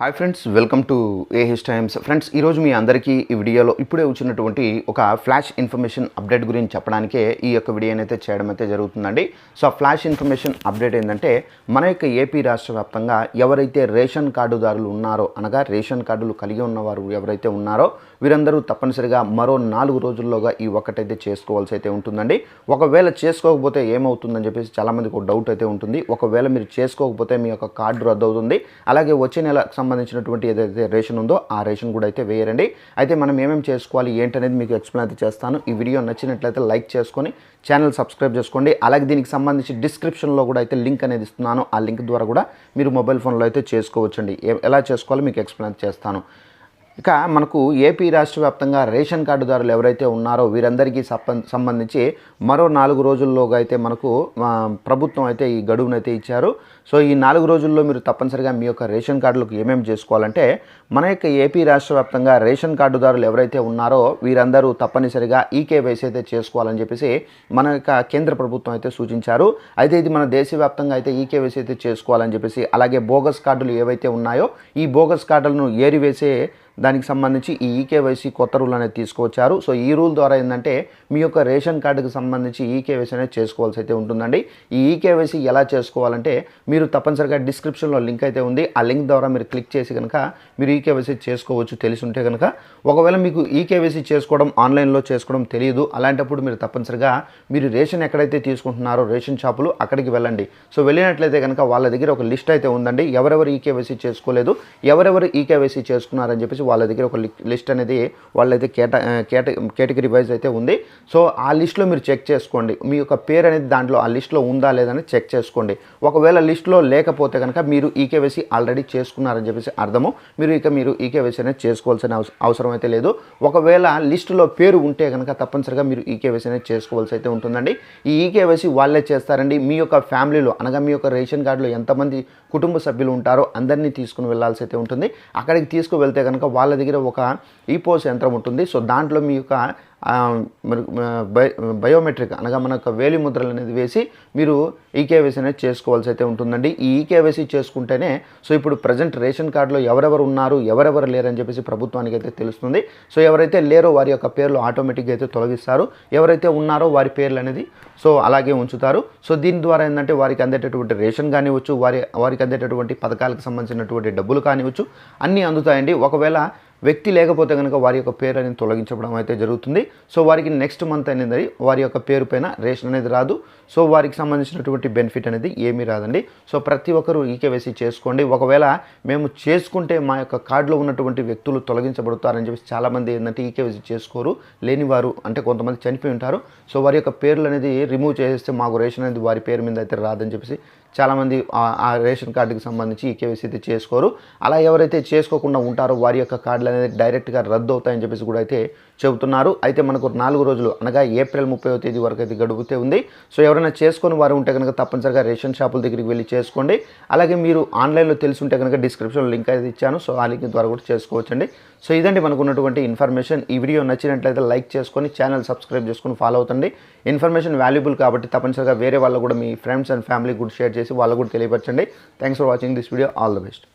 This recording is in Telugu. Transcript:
Hi friends welcome to AH Times friends ఈరోజు మీ అందరికీ ఈ వీడియోలో ఇప్పుడే వచ్చినటువంటి ఒక ఫ్లాష్ ఇన్ఫర్మేషన్ అప్డేట్ గురించి చెప్పడానికే ఈ యొక్క వీడియోని అయితే చేయడం అయితే జరుగుతుందండి. సో ఆ ఫ్లాష్ ఇన్ఫర్మేషన్ అప్డేట్ ఏంటంటే మన యొక్క ఏపీ రాష్ట్ర వ్యాప్తంగా ఎవరైతే రేషన్ కార్డుదారులు ఉన్నారో అనగా రేషన్ కార్డులు కలిగి ఉన్నవారు ఎవరైతే ఉన్నారో వీరందరూ తప్పనిసరిగా మరో నాలుగు రోజుల్లోగా ఈ ఒక్కటైతే చేసుకోవాల్సి అయితే ఉంటుందండి. ఒకవేళ చేసుకోకపోతే ఏమవుతుందని చెప్పేసి చాలామందికి ఒక డౌట్ అయితే ఉంటుంది. ఒకవేళ మీరు చేసుకోకపోతే మీ యొక్క కార్డు రద్దు అవుతుంది. అలాగే వచ్చే నెల సంబంధించినటువంటి ఏదైతే రేషన్ ఉందో ఆ రేషన్ కూడా అయితే వేయరండి అయితే మనం ఏమేమి చేసుకోవాలి ఏంటనేది మీకు ఎక్స్ప్లెయిన్ అయితే చేస్తాను. ఈ వీడియో నచ్చినట్లయితే లైక్ చేసుకొని ఛానల్ సబ్స్క్రైబ్ చేసుకోండి. అలాగే దీనికి సంబంధించి డిస్క్రిప్షన్లో కూడా అయితే లింక్ అనేది ఇస్తున్నాను. ఆ లింక్ ద్వారా కూడా మీరు మొబైల్ ఫోన్లో అయితే చేసుకోవచ్చండి. ఎలా చేసుకోవాలో మీకు ఎక్స్ప్లెయిన్ చేస్తాను. ఇక మనకు ఏపీ రాష్ట్ర వ్యాప్తంగా రేషన్ కార్డుదారులు ఎవరైతే ఉన్నారో వీరందరికీ సంబంధించి మరో నాలుగు రోజుల్లోగా అయితే మనకు ప్రభుత్వం అయితే ఈ గడువునైతే ఇచ్చారు. సో ఈ నాలుగు రోజుల్లో మీరు తప్పనిసరిగా మీ యొక్క రేషన్ కార్డులకు ఏమేమి చేసుకోవాలంటే మన యొక్క ఏపీ రాష్ట్ర వ్యాప్తంగా రేషన్ కార్డుదారులు ఎవరైతే ఉన్నారో వీరందరూ తప్పనిసరిగా ఈకేవైసీ అయితే చేసుకోవాలని చెప్పేసి మన యొక్క కేంద్ర ప్రభుత్వం అయితే సూచించారు. అయితే ఇది మన దేశవ్యాప్తంగా అయితే ఈకేవైసీ అయితే చేసుకోవాలని చెప్పేసి అలాగే బోగస్ కార్డులు ఏవైతే ఉన్నాయో ఈ బోగస్ కార్డులను ఏరివేసే దానికి సంబంధించి ఈ ఈకేవైసీ కొత్త రూల్ అనేది తీసుకువచ్చారు. సో ఈ రూల్ ద్వారా ఏంటంటే మీ యొక్క రేషన్ కార్డుకి సంబంధించి ఈకేవైసీ అనేది చేసుకోవాల్సి అయితే ఉంటుందండి. ఈ ఈకేవైసీ ఎలా చేసుకోవాలంటే మీరు తప్పనిసరిగా డిస్క్రిప్షన్లో లింక్ అయితే ఉంది. ఆ లింక్ ద్వారా మీరు క్లిక్ చేసి కనుక మీరు ఈకేవైసీ చేసుకోవచ్చు తెలిసి ఉంటే కనుక ఒకవేళ మీకు ఈకేవైసీ చేసుకోవడం ఆన్లైన్లో చేసుకోవడం తెలియదు. అలాంటప్పుడు మీరు తప్పనిసరిగా మీరు రేషన్ ఎక్కడైతే తీసుకుంటున్నారో రేషన్ షాపులు అక్కడికి వెళ్ళండి. సో వెళ్ళినట్లయితే కనుక వాళ్ళ దగ్గర ఒక లిస్ట్ అయితే ఉందండి. ఎవరెవరు ఈకేవైసీ చేసుకోలేదు ఎవరెవరు ఈకేవైసీ చేసుకున్నారని చెప్పేసి వాళ్ళ దగ్గర ఒక లి- లిస్ట్ అనేది వాళ్ళైతే కేట కేట కేటగిరీ వైజ్ అయితే ఉంది. సో ఆ లిస్ట్లో మీరు చెక్ చేసుకోండి. మీ యొక్క పేరు అనేది దాంట్లో ఆ లిస్ట్లో ఉందా లేదని చెక్ చేసుకోండి. ఒకవేళ లిస్ట్లో లేకపోతే కనుక మీరు ఈకేవైసీ ఆల్రెడీ చేసుకున్నారని చెప్పేసి అర్థము. మీరు ఇక మీరు ఈకేవైసీ అనేది చేసుకోవాల్సిన అవస- అవసరం అయితే లేదు. ఒకవేళ లిస్టులో పేరు ఉంటే కనుక తప్పనిసరిగా మీరు ఈకేవైసీ అనేది చేసుకోవాల్సి అయితే ఉంటుందండి. ఈ ఈకేవైసీ వాళ్ళే చేస్తారండి. మీ యొక్క ఫ్యామిలీలో అనగా మీ యొక్క రేషన్ కార్డులో ఎంతమంది కుటుంబ సభ్యులు ఉంటారో అందరినీ తీసుకుని వెళ్ళాల్సి అయితే ఉంటుంది. అక్కడికి తీసుకువెళ్తే కనుక వాళ్ళ దగ్గర ఒక ఈపోస్ యంత్రం ఉంటుంది. సో దాంట్లో మీ యొక్క మరి, బయోమెట్రిక్ అనగా మన యొక్క వేలి ముద్రలు అనేది వేసి మీరు ఈకేవైసీ అనేది చేసుకోవాల్సి అయితే ఉంటుందండి. ఈ ఈకేవైసీ చేసుకుంటేనే సో ఇప్పుడు ప్రజెంట్ రేషన్ కార్డులో ఎవరెవరు ఉన్నారు ఎవరెవరు లేరని చెప్పేసి ప్రభుత్వానికి అయితే తెలుస్తుంది. సో ఎవరైతే లేరో వారి యొక్క పేర్లు ఆటోమేటిక్గా అయితే తొలగిస్తారు. ఎవరైతే ఉన్నారో వారి పేర్లు అనేది సో అలాగే ఉంచుతారు. సో దీని ద్వారా ఏంటంటే వారికి అందేటటువంటి రేషన్ కానివచ్చు వారి వారికి అందేటటువంటి పథకాలకు సంబంధించినటువంటి డబ్బులు కానివచ్చు అన్నీ అందుతాయండి. ఒకవేళ వ్యక్తి లేకపోతే కనుక వారి యొక్క పేరు అనేది తొలగించడం అయితే జరుగుతుంది. సో వారికి నెక్స్ట్ మంత్ అనేది వారి యొక్క పేరు పైన రేషన్ అనేది రాదు. సో వారికి సంబంధించినటువంటి బెనిఫిట్ అనేది ఏమీ రాదండి. సో ప్రతి ఒక్కరూ ఈకేవైసీ చేసుకోండి. ఒకవేళ మేము చేసుకుంటే మా యొక్క కార్డులో ఉన్నటువంటి వ్యక్తులు తొలగించబడతారని చెప్పేసి చాలామంది ఏంటంటే ఈకేవైసీ చేసుకోరు లేని వారు అంటే కొంతమంది చనిపోయి ఉంటారు. సో వారి యొక్క పేర్లు అనేది రిమూవ్ చేస్తే మాకు రేషన్ అనేది వారి పేరు మీద అయితే రాదని చెప్పేసి చాలామంది ఆ- రేషన్ కార్డుకి సంబంధించి ఈ కేవైసీ అయితే చేసుకోరు. అలా ఎవరైతే చేసుకోకుండా ఉంటారో వారి యొక్క కార్డులు అనేది డైరెక్ట్గా రద్దు అవుతాయని చెప్పేసి కూడా అయితే చెబుతున్నారు. అయితే మనకు నాలుగు రోజులు అనగా ఏప్రిల్ ముప్పై తేదీ వరకు అయితే గడుపుతే ఉంది. సో ఎవరైనా చేసుకొని వారు ఉంటే కనుక తప్పనిసరిగా రేషన్ షాపుల దగ్గరికి వెళ్ళి చేసుకోండి. అలాగే మీరు ఆన్లైన్లో తెలిసి ఉంటే కనుక డిస్క్రిప్షన్లో లింక్ అయితే ఇచ్చాను. సో ఆ లింక్ ద్వారా కూడా చేసుకోవచ్చండి. సో ఇదండి మనకు ఉన్నటువంటి ఇన్ఫర్మేషన్. ఈ వీడియో నచ్చినట్లయితే లైక్ చేసుకొని ఛానల్ సబ్స్క్రైబ్ చేసుకొని ఫాలో అవుతండి. ఇన్ఫర్మేషన్ వాల్యుబుల్ కాబట్టి తప్పనిసరిగా వేరే వాళ్ళు కూడా మీ ఫ్రెండ్స్ అండ్ ఫ్యామిలీ కూడా షేర్ చేసి వాళ్ళకు కూడా తెలియపరచండి. Thanks for watching this video all the best